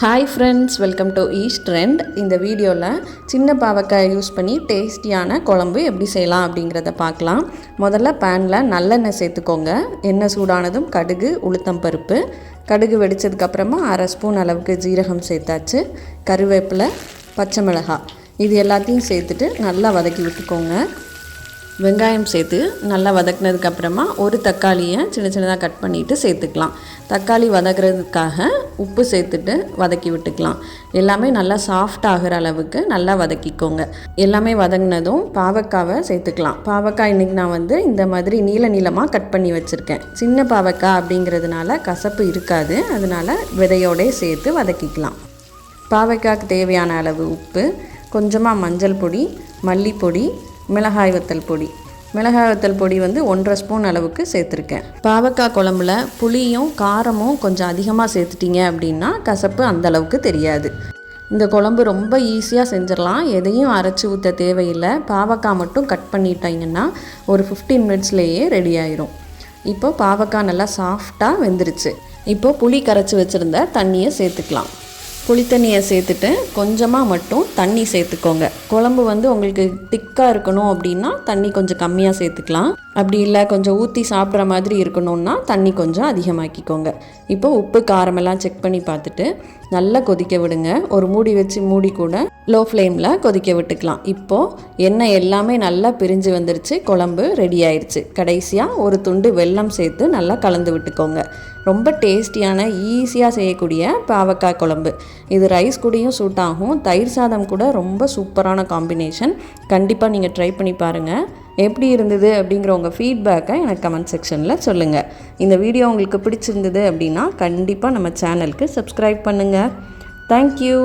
Hi friends welcome to East Trend இந்த வீடியோவில் சின்ன பாவக்காய் யூஸ் பண்ணி டேஸ்டியான குழம்பு எப்படி செய்யலாம் அப்படிங்கிறத பார்க்கலாம். முதல்ல பேனில் நல்லெண்ணெய் சேர்த்துக்கோங்க. எண்ணெய் சூடானதும் கடுகு உளுத்தம் பருப்பு. கடுகு வெடித்ததுக்கப்புறமா அரை ஸ்பூன் அளவுக்கு ஜீரகம் சேர்த்தாச்சு. கருவேப்பிலை பச்சை மிளகாய். இது எல்லாத்தையும் சேர்த்துட்டு நல்லா வதக்கி விட்டுக்கோங்க. வெங்காயம் சேர்த்து நல்லா வதக்குனதுக்கப்புறமா ஒரு தக்காளியை சின்ன சின்னதாக கட் பண்ணிவிட்டு சேர்த்துக்கலாம். தக்காளி வதக்குறதுக்காக உப்பு சேர்த்துட்டு வதக்கி விட்டுக்கலாம். எல்லாமே நல்லா சாஃப்ட் ஆகிற அளவுக்கு நல்லா வதக்கிக்கோங்க. எல்லாமே வதங்கினதும் பாவக்காவை சேர்த்துக்கலாம். பாவக்காய் இன்றைக்கி நான் வந்து இந்த மாதிரி நீள நீளமாக கட் பண்ணி வச்சுருக்கேன். சின்ன பாவக்காய் அப்படிங்கிறதுனால கசப்பு இருக்காது. அதனால் விதையோடே சேர்த்து வதக்கிக்கலாம். பாவக்காய்க்கு தேவையான அளவு உப்பு கொஞ்சமாக மஞ்சள் பொடி மல்லிப்பொடி மிளகாய் வத்தல் பொடி. மிளகாய் வத்தல் பொடி வந்து ஒன்றரை ஸ்பூன் அளவுக்கு சேர்த்துருக்கேன். பாவக்காய் குழம்புல புளியும் காரமும் கொஞ்சம் அதிகமாக சேர்த்துட்டீங்க அப்படின்னா கசப்பு அந்த அளவுக்கு தெரியாது. இந்த குழம்பு ரொம்ப ஈஸியாக செஞ்சிடலாம். எதையும் அரைச்சி ஊற்ற தேவையில்லை. பாவக்காய் மட்டும் கட் பண்ணிட்டீங்கன்னா ஒரு ஃபிஃப்டீன் மினிட்ஸ்லேயே ரெடி ஆயிரும். இப்போ பாவக்காய் நல்லா சாஃப்டாக வெந்துருச்சு. இப்போ புளி கரைச்சி வச்சுருந்த தண்ணியை சேர்த்துக்கலாம். புளித்தண்ணியை சேர்த்துட்டு கொஞ்சமாக மட்டும் தண்ணி சேர்த்துக்கோங்க. குழம்பு வந்து உங்களுக்கு திக்காக இருக்கணும் அப்படின்னா தண்ணி கொஞ்சம் கம்மியாக சேர்த்துக்கலாம். அப்படி இல்லை கொஞ்சம் ஊற்றி சாப்பிட்ற மாதிரி இருக்கணும்னா தண்ணி கொஞ்சம் அதிகமாக்கிக்கோங்க. இப்போ உப்பு காரமெல்லாம் செக் பண்ணி பார்த்துட்டு நல்லா கொதிக்க விடுங்க. ஒரு மூடி வச்சு மூடி கூட லோ ஃப்ளேமில் கொதிக்க விட்டுக்கலாம். இப்போது எண்ணெய் எல்லாமே நல்லா பிரிஞ்சு வந்துருச்சு. குழம்பு ரெடி ஆயிடுச்சு கடைசியாக ஒரு துண்டு வெல்லம் சேர்த்து நல்லா கலந்து விட்டுக்கோங்க. ரொம்ப டேஸ்டியான ஈஸியாக செய்யக்கூடிய பாவக்காய் குழம்பு. இது ரைஸ் கூடயும் சூட் ஆகும். தயிர் சாதம் கூட ரொம்ப சூப்பரான காம்பினேஷன். கண்டிப்பாக நீங்கள் ட்ரை பண்ணி பாருங்கள் எப்படி இருந்தது அப்படிங்கிற உங்கள் ஃபீட்பேக்கை எனக்கு கமெண்ட் செக்ஷனில் சொல்லுங்கள் இந்த வீடியோ உங்களுக்கு பிடிச்சிருந்தது அப்படின்னா கண்டிப்பாக நம்ம சேனலுக்கு சப்ஸ்கிரைப் பண்ணுங்கள் தேங்க்யூ